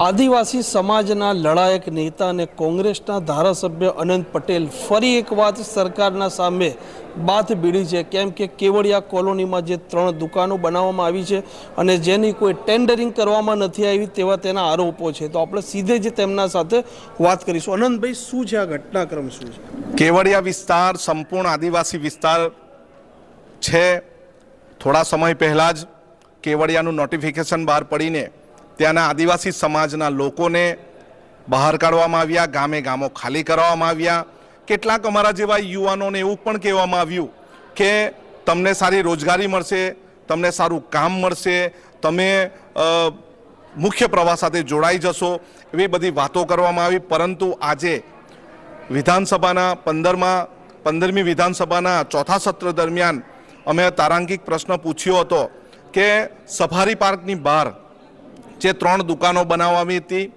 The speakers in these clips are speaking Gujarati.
આદિવાસી સમાજના લડાયક નેતા અને કોંગ્રેસના ધારાસભ્ય અનંત પટેલ ફરી એક વાત સરકારના સામે બાથ બીડી છે. કેમ કે કેવડિયા કોલોનીમાં જે ત્રણ દુકાનો બનાવવામાં આવી છે અને જેની કોઈ ટેન્ડરિંગ કરવામાં નથી આવી તેવા તેના આરોપો છે. તો આપણે સીધે જ તેમના સાથે વાત કરીશું. અનંતભાઈ, શું છે આ ઘટનાક્રમ શું છે? કેવડિયા વિસ્તાર, સંપૂર્ણ આદિવાસી વિસ્તાર છે. થોડા સમય પહેલાં જ કેવડિયાનું નોટિફિકેશન બહાર પડીને ત્યાંના આદિવાસી સમાજના લોકોને બહાર કાઢવામાં આવ્યા, ગામે ગામો ખાલી કરવામાં આવ્યા. કેટલાક અમારા જેવા યુવાનોને એવું પણ કહેવામાં આવ્યું કે તમને સારી રોજગારી મળશે, તમને સારું કામ મળશે, તમે મુખ્ય પ્રવાહ સાથે જોડાઈ જશો, એવી બધી વાતો કરવામાં આવી. પરંતુ આજે વિધાનસભાના પંદરમાં, પંદરમી વિધાનસભાના ચોથા સત્ર દરમિયાન અમે તારાંકિક પ્રશ્ન પૂછ્યો હતો કે સફારી પાર્કની બહાર જે ત્રણ દુકાનો બનાવવાની હતી.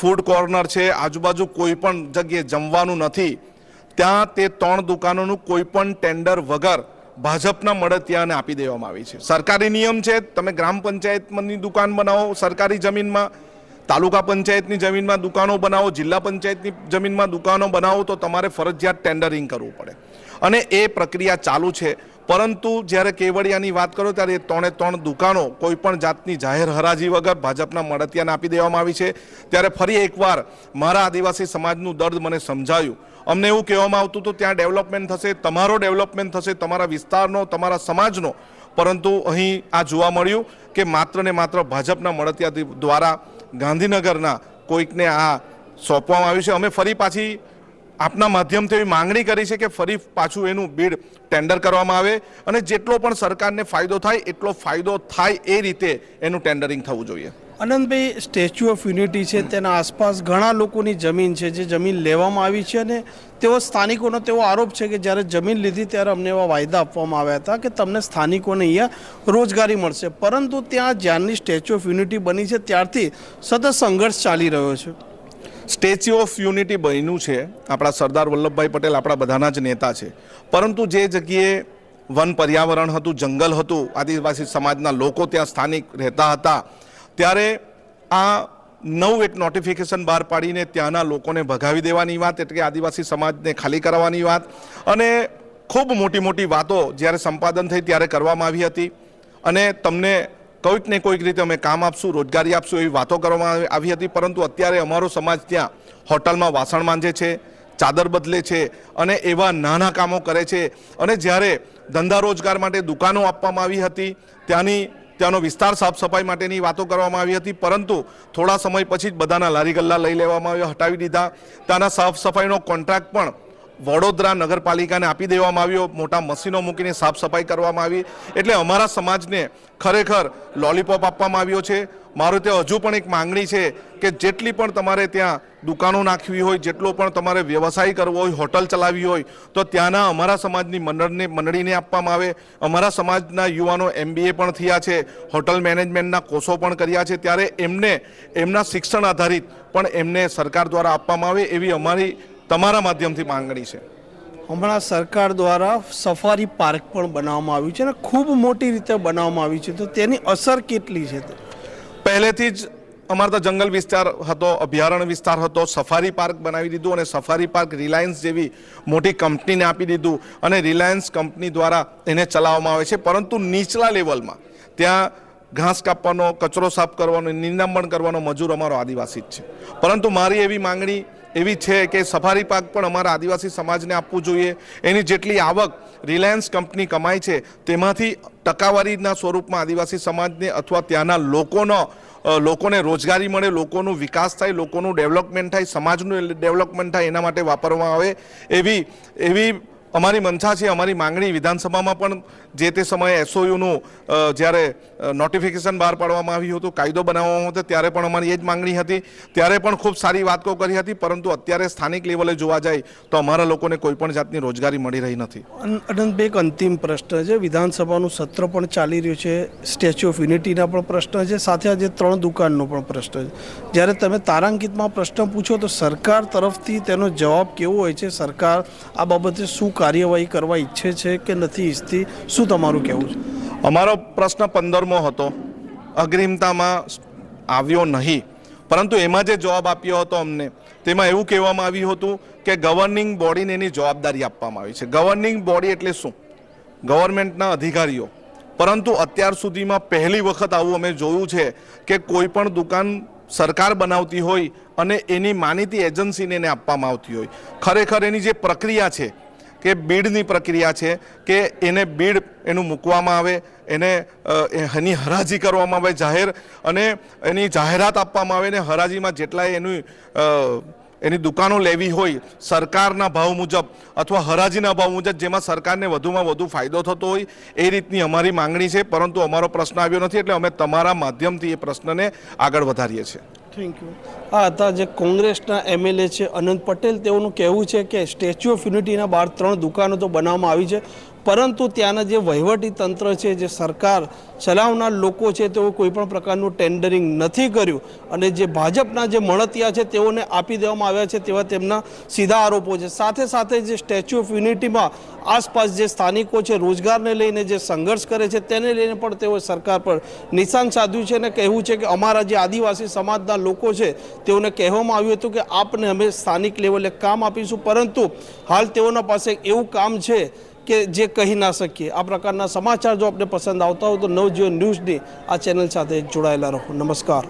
ફૂડ કોર્નર છે, આજુબાજુ કોઈ પણ જગ્યાએ જમવાનું નથી. ત્યાં તે ત્રણ દુકાનોનું કોઈ પણ ટેન્ડર વગર ભાજપના મળતિયાને આપી દેવામાં આવી છે. સરકારી નિયમ છે, તમે ગ્રામ પંચાયતની દુકાન બનાવો સરકારી જમીનમાં, તાલુકા પંચાયતની જમીનમાં દુકાનો બનાવો, જિલ્લા પંચાયતની જમીનમાં દુકાનો બનાવો તો તમારે ફરજિયાત ટેન્ડરિંગ કરવું પડે. અને એ પ્રક્રિયા ચાલુ છે. પરંતુ જ્યારે કેવડિયાની વાત કરો ત્યારે ત્રણે ત્રણ દુકાનો કોઈ પણ જાતની જાહેર હરાજી વગર ભાજપના મળતિયાને આપી દેવામાં આવી છે. ત્યારે ફરી એકવાર મારા આદિવાસી સમાજનું દર્દ મને સમજાયું. અમને એવું કહેવામાં આવતું હતું, ત્યાં ડેવલપમેન્ટ થશે, તમારો ડેવલપમેન્ટ થશે, તમારા વિસ્તારનો, તમારા સમાજનો. પરંતુ અહીં આ જોવા મળ્યું કે માત્ર ને માત્ર ભાજપના મળતિયા દ્વારા ગાંધીનગરના કોઈકને આ સોંપવામાં આવ્યું છે. અમે ફરી પાછી આપના માધ્યમથી એવી માંગણી કરી છે કે ફરી પાછું એનું બિડ ટેન્ડર કરવામાં આવે અને જેટલો પણ સરકારને ફાયદો થાય, એટલો ફાયદો થાય એ રીતે એનું ટેન્ડરિંગ થવું જોઈએ. અનંતભાઈ, સ્ટેચ્યુ ઓફ યુનિટી છે, તેના આસપાસ ઘણા લોકોની જમીન છે, જે જમીન લેવામાં આવી છે અને તેઓ સ્થાનિકોનો તેવો આરોપ છે કે જ્યારે જમીન લીધી ત્યારે અમને એવા વાયદા આપવામાં આવ્યા હતા કે તમને સ્થાનિકોને અહીંયા રોજગારી મળશે. પરંતુ ત્યાં જ્યારની સ્ટેચ્યુ ઓફ યુનિટી બની છે, ત્યારથી સતત સંઘર્ષ ચાલી રહ્યો છે. સ્ટેચ્યુ ઓફ યુનિટી બન્યું છે, આપણા સરદાર વલ્લભભાઈ પટેલ આપણા બધાના જ નેતા છે. પરંતુ જે જગ્યાએ વન પર્યાવરણ હતું, જંગલ હતું, આદિવાસી સમાજના લોકો ત્યાં સ્થાનિક રહેતા હતા, ત્યારે આ નવું એક નોટિફિકેશન બહાર પાડીને ત્યાંના લોકોને ભગાવી દેવાની વાત, એટલે કે આદિવાસી સમાજને ખાલી કરાવવાની વાત, અને ખૂબ મોટી મોટી વાતો જ્યારે સંપાદન થઈ ત્યારે કરવામાં આવી હતી, અને તમને કોઈક ને કોઈક રીતે અમે કામ આપશું, રોજગારી આપશું એવી વાતો કરવામાં આવી- હતી, પરંતુ અત્યારે અમારો સમાજ ત્યાં હોટલમાં વાસણ માંજે છે, ચાદર બદલે છે અને એવા નાના કામો કરે છે. અને જ્યારે ધંધા રોજગાર માટે દુકાનો આપવામાં આવી હતી, ત્યાંની ત્યાંનો વિસ્તાર સાફ સફાઈ માટેની વાતો કરવામાં આવી હતી, પરંતુ થોડા સમય પછી જ બધાના લારી ગલ્લા લઈ લેવામાં આવ્યા, હટાવી દીધા. ત્યાંના સાફ સફાઈનો કોન્ટ્રાક્ટ પણ વડોદરા નગરપાલિકાને આપી દેવામાં આવ્યો. મોટા મશીનો મૂકીને સાફ સફાઈ કરવામાં આવી. એટલે અમારા સમાજને ખરેખર લોલીપોપ આપવામાં આવ્યો છે. મારો ત્યાં હજુ પણ એક માંગણી છે કે જેટલી પણ તમારે ત્યાં દુકાનો નાખવી હોય, જેટલો પણ તમારે વ્યવસાય કરવો હોય, હોટલ ચલાવવી હોય, તો ત્યાંના અમારા સમાજની મંડળને, મંડળીને આપવામાં આવે. અમારા સમાજના યુવાનો એમબીએ પણ થયા છે. હોટલ મેનેજમેન્ટના કોર્સો પણ કર્યા છે. ત્યારે એમને, એમના શિક્ષણ આધારિત પણ એમને સરકાર દ્વારા આપવામાં આવે એવી અમારી તમારા માધ્યમથી માંગણી છે? હમણાં સરકાર દ્વારા સફારી પાર્ક પણ બનાવવામાં આવ્યું છે અને ખૂબ મોટી રીતે બનાવવામાં આવી છે. તો તેની અસર કેટલી છે પહેલેથી જ અમારા તો જંગલ વિસ્તાર હતો અભયારણ્ય વિસ્તાર હતો સફારી પાર્ક બનાવી દીધું અને સફારી પાર્ક રિલાયન્સ જેવી મોટી કંપનીને આપી દીધું અને રિલાયન્સ કંપની દ્વારા એને ચલાવવામાં આવે છે. પરંતુ નીચલા લેવલમાં ત્યાં ઘાસ કાપવાનો કચરો સાફ કરવાનો નિંદામણ કરવાનો મજૂર અમારો આદિવાસી જ છે. પરંતુ મારી એવી માંગણી એવી છે કે સફારી પાક પણ અમારા આદિવાસી સમાજને આપવું જોઈએ. એની જેટલી આવક રિલાયન્સ કંપની કમાય છે, તેમાંથી ટકાવારીના સ્વરૂપમાં આદિવાસી સમાજને અથવા ત્યાંના લોકોનો લોકોને રોજગારી મળે, લોકોનો વિકાસ થાય, લોકોનું ડેવલપમેન્ટ થાય, સમાજનું ડેવલપમેન્ટ થાય એના માટે વાપરવામાં આવે. એવી એવી અમારી મંશા છે, અમારી માંગણી વિધાનસભામાં પણ જે તે સમયે એસઓયુનું જ્યારે નોટિફિકેશન બહાર પાડવામાં આવ્યું હતું, કાયદો બનાવવામાં હતો, ત્યારે પણ અમારી એ જ માંગણી હતી. ત્યારે પણ ખૂબ સારી વાતો કરી હતી, પરંતુ અત્યારે સ્થાનિક લેવલે જોવા જાય, તો અમારા લોકોને કોઈ પણ જાતની રોજગારી મળી રહી નથી. અન- અનંતભાઈ એક અંતિમ પ્રશ્ન છે. વિધાનસભાનું સત્ર પણ ચાલી રહ્યું છે. સ્ટેચ્યુ ઓફ યુનિટીના પણ પ્રશ્ન છે. સાથે આજે ત્રણ દુકાનનો પણ પ્રશ્ન છે. જ્યારે તમે તારાંકિતમાં પ્રશ્ન પૂછો, તો સરકાર તરફથી તેનો જવાબ કેવો હોય છે? સરકાર આ બાબતે શું કાર્યવાહી કરવા ઈચ્છે છે કે નથી ઈચ્છતી? શું તમારું કહેવું છે? અમારો પ્રશ્ન પંદરમો હતો. અગ્રિમતામાં આવ્યો નહીં. પરંતુ એમાં જે જવાબ આપ્યો હતો અમને, તેમાં એવું કહેવામાં આવ્યું હતું કે ગવર્નિંગ બોડીને એની જવાબદારી આપવામાં આવી છે. ગવર્નિંગ બોડી એટલે શું? ગવર્મેન્ટના અધિકારીઓ. પરંતુ અત્યાર સુધીમાં પહેલી વખત આવું અમે જોયું છે કે કોઈ પણ દુકાન સરકાર બનાવતી હોય અને એની માનીતી એજન્સીને એને આપવામાં આવતી હોય. ખરેખર એની જે પ્રક્રિયા છે કે બીડની પ્રક્રિયા છે કે એને બીડ એનું મૂકવામાં આવે, એને એની હરાજી કરવામાં આવે જાહેર અને એની જાહેરાત આપવામાં આવે ને હરાજીમાં જેટલા એનું એની દુકાનો લેવી હોય સરકારના ભાવ મુજબ અથવા હરાજીના ભાવ મુજબ જેમાં સરકારને વધુમાં વધુ ફાયદો થતો હોય એ રીતની અમારી માંગણી છે. પરંતુ અમારો પ્રશ્ન આવ્યો નથી એટલે અમે તમારા માધ્યમથી એ પ્રશ્નને આગળ વધારીએ છીએ. Thank you. આ હતા જે કોંગ્રેસના એમએલએ છે અનંત પટેલ. તેઓનું કહેવું છે કે સ્ટેચ્યુ ઓફ યુનિટીના બહાર ત્રણ દુકાનો તો બનાવવામાં આવી છે. પરંતુ ત્યાંના જે વહીવટી તંત્ર છે, જે સરકાર ચલાવનાર લોકો છે, તેઓ કોઈપણ પ્રકારનું ટેન્ડરિંગ નથી કર્યું. અને જે ભાજપના જે મળતિયા છે, તેઓને આપી દેવામાં આવ્યા છે, તેવા તેમના સીધા આરોપો છે. સાથે સાથે જે સ્ટેચ્યુ ઓફ યુનિટીમાં આસપાસ જે સ્થાનિકો છે, રોજગારને લઈને જે સંઘર્ષ કરે છે, તેને લઈને પણ તેઓ સરકાર પર નિશાન સાધ્યું છે અને કહેવું છે કે અમારા જે આદિવાસી સમાજના લોકો છે, તેઓને કહેવામાં આવ્યું હતું કે આપને અમે સ્થાનિક લેવલે કામ આપીશું, પરંતુ હાલ તેઓના પાસે એવું કામ છે કે જે કહી ના શકીએ. આ પ્રકારના સમાચાર જો આપને પસંદ આવતા હોય તો નવજીવન ન્યૂઝની આ ચેનલ સાથે જોડાયેલા રહો. નમસ્કાર.